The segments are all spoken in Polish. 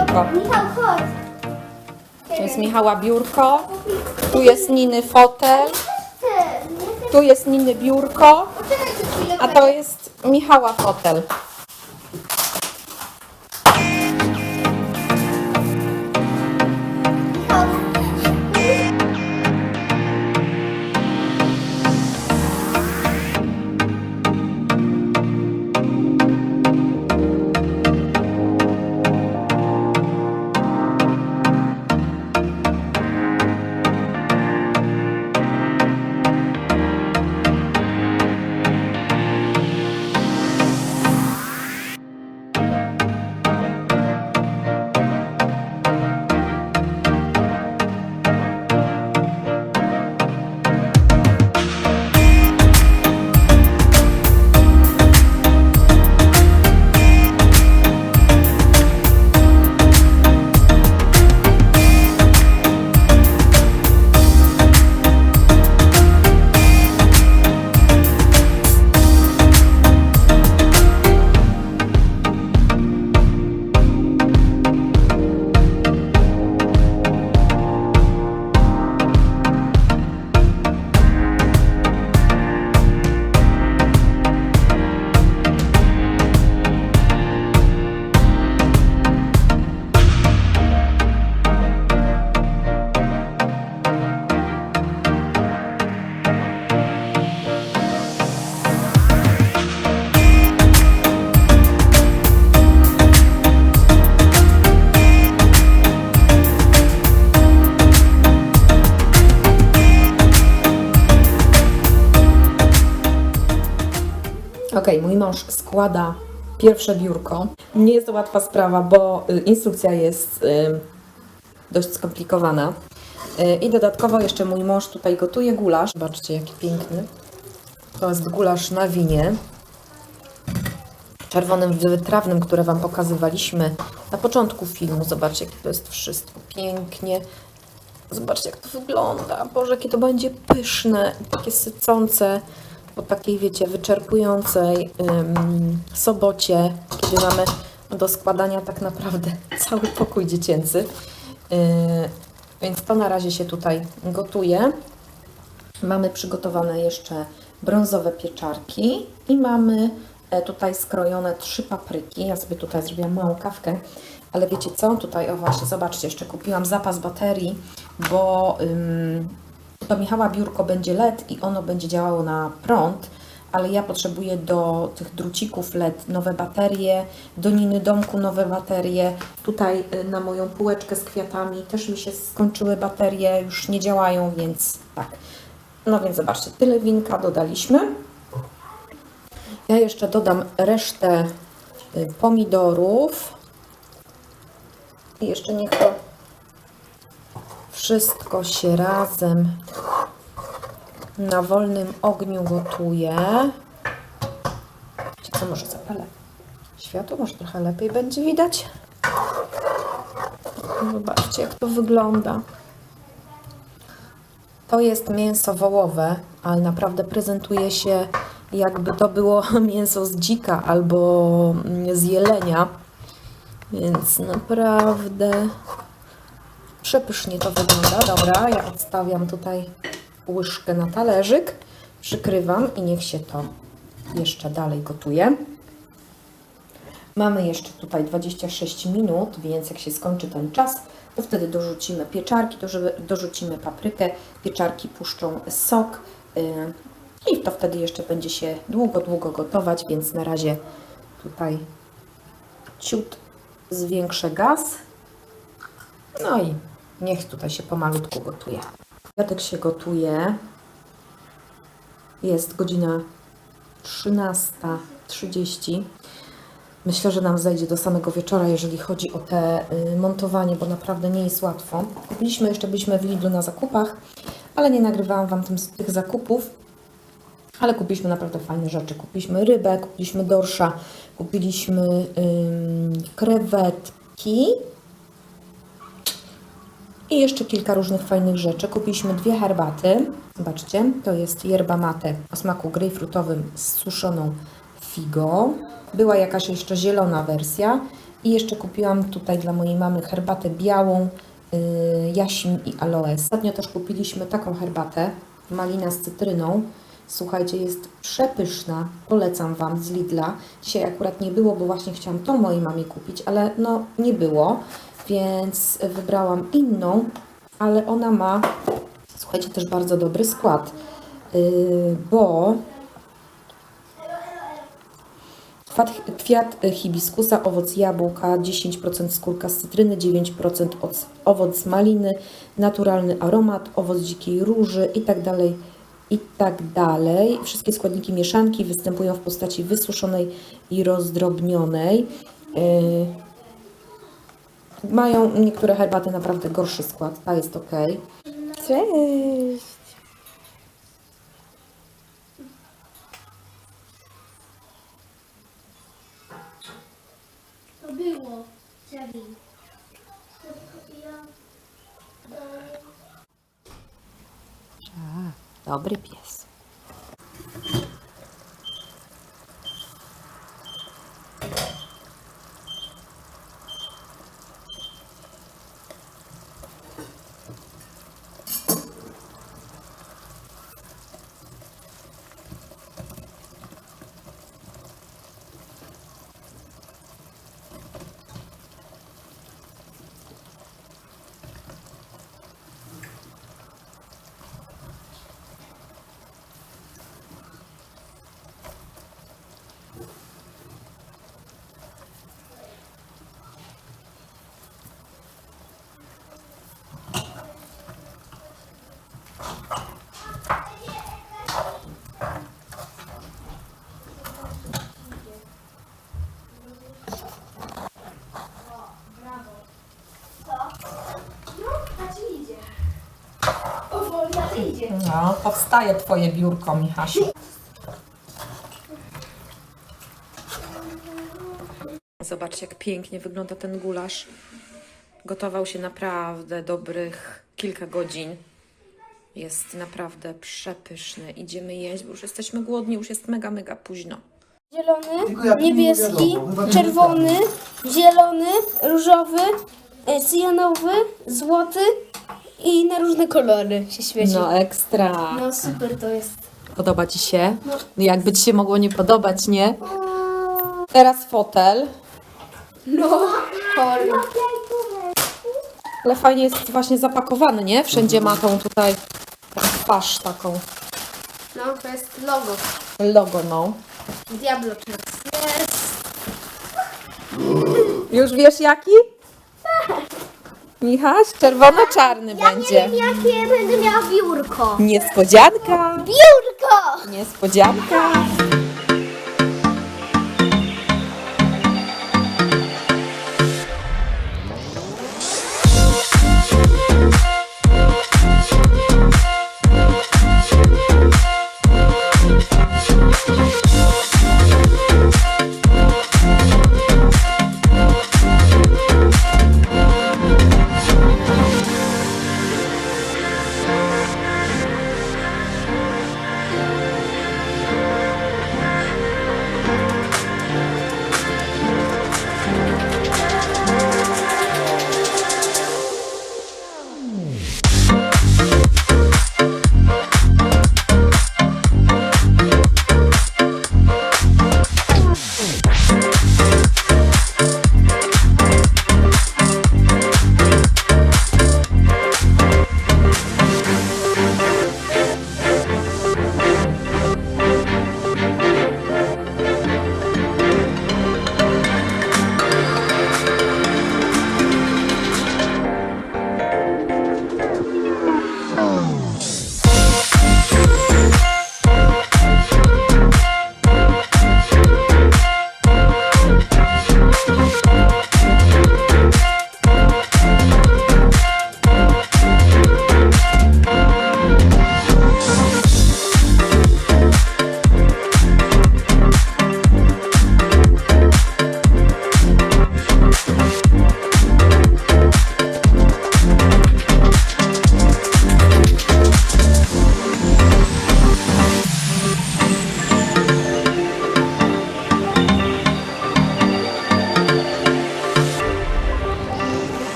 biurko. Dobra, Michał, chodź. Tu jest Michała biurko. Tu jest Niny fotel. Tu jest Niny biurko. A to jest Michała fotel. Okej, mój mąż składa pierwsze biurko. Nie jest to łatwa sprawa, bo y, instrukcja jest y, dość skomplikowana. Y, I dodatkowo jeszcze mój mąż tutaj gotuje gulasz. Zobaczcie, jaki piękny. To jest gulasz na winie. Czerwonym wytrawnym, które Wam pokazywaliśmy na początku filmu. Zobaczcie, jakie to jest wszystko pięknie. Zobaczcie, jak to wygląda. Boże, jakie to będzie pyszne, takie sycące po takiej, wiecie, wyczerpującej ym, sobocie, kiedy mamy do składania tak naprawdę cały pokój dziecięcy. Yy, więc to na razie się tutaj gotuje. Mamy przygotowane jeszcze brązowe pieczarki i mamy e, tutaj skrojone trzy papryki. Ja sobie tutaj zrobiłam małą kawkę, ale wiecie co? Tutaj, o właśnie, zobaczcie, jeszcze kupiłam zapas baterii, bo ym, do Michała biurko będzie LED i ono będzie działało na prąd, ale ja potrzebuję do tych drucików LED nowe baterie, do Niny domku nowe baterie. Tutaj y, na moją półeczkę z kwiatami też mi się skończyły baterie, już nie działają, więc tak. No więc zobaczcie, tyle winka dodaliśmy. Ja jeszcze dodam resztę y, pomidorów. I jeszcze niech to wszystko się razem na wolnym ogniu gotuje. Wiecie co, może zapalę światło, może trochę lepiej będzie widać. Zobaczcie, jak to wygląda. To jest mięso wołowe, ale naprawdę prezentuje się jakby to było mięso z dzika albo z jelenia. Więc naprawdę przepysznie to wygląda. Dobra, ja odstawiam tutaj łyżkę na talerzyk, przykrywam i niech się to jeszcze dalej gotuje. Mamy jeszcze tutaj 26 minut, więc jak się skończy ten czas, to wtedy dorzucimy pieczarki, dorzu- dorzucimy paprykę, pieczarki puszczą sok yy, i to wtedy jeszcze będzie się długo, długo gotować, więc na razie tutaj ciut zwiększę gaz. No i niech tutaj się pomalutku gotuje. Kwiatek się gotuje. Jest godzina 13.30. Myślę, że nam zejdzie do samego wieczora, jeżeli chodzi o te y, montowanie, bo naprawdę nie jest łatwo. Kupiliśmy jeszcze, byliśmy w Lidlu na zakupach, ale nie nagrywałam Wam tym, tych zakupów. Ale kupiliśmy naprawdę fajne rzeczy. Kupiliśmy rybę, kupiliśmy dorsza, kupiliśmy ym, krewetki i jeszcze kilka różnych fajnych rzeczy. Kupiliśmy dwie herbaty. Zobaczcie, to jest yerba mate o smaku grejpfrutowym z suszoną figą. Była jakaś jeszcze zielona wersja I jeszcze kupiłam tutaj dla mojej mamy herbatę białą, yy, jaśmin i aloes. Ostatnio też kupiliśmy taką herbatę, malina z cytryną. Słuchajcie, jest przepyszna. Polecam Wam z Lidla. Dzisiaj akurat nie było, bo właśnie chciałam tą mojej mamie kupić, ale no nie było, więc wybrałam inną, ale ona ma, słuchajcie, też bardzo dobry skład, yy, bo Kwiat, hibiskusa, owoc jabłka, 10% skórka z cytryny, 9% oc- owoc z maliny, naturalny aromat, owoc dzikiej róży i tak dalej, i tak. Wszystkie składniki mieszanki występują w postaci wysuszonej i rozdrobnionej. Mają niektóre herbaty naprawdę gorszy skład, ta jest ok. Cześć! To było. Dobry pies. No, powstaje Twoje biurko, Michasiu. Zobaczcie, jak pięknie wygląda ten gulasz. Gotował się naprawdę dobrych kilka godzin. Jest naprawdę przepyszny. Idziemy jeść, bo już jesteśmy głodni, już jest mega, mega późno. Zielony, niebieski, czerwony, zielony, różowy, e, cyjanowy, złoty i na różne kolory się świeci. No ekstra. No super to jest. Podoba Ci się? No, jakby Ci się mogło nie podobać, nie? Teraz fotel. No, chory. Ale fajnie jest właśnie zapakowany, nie? Wszędzie ma tą tutaj twarz taką. No, to jest logo. Logo, no. Diablo Tracks. Jest. Już wiesz jaki? Michaś? Czerwono-czarny będzie. Jakie będę miała biurko? Niespodzianka! Biurko! Niespodzianka!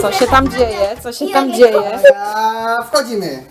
Co się tam dzieje? Co się tam dzieje? A, wchodzimy.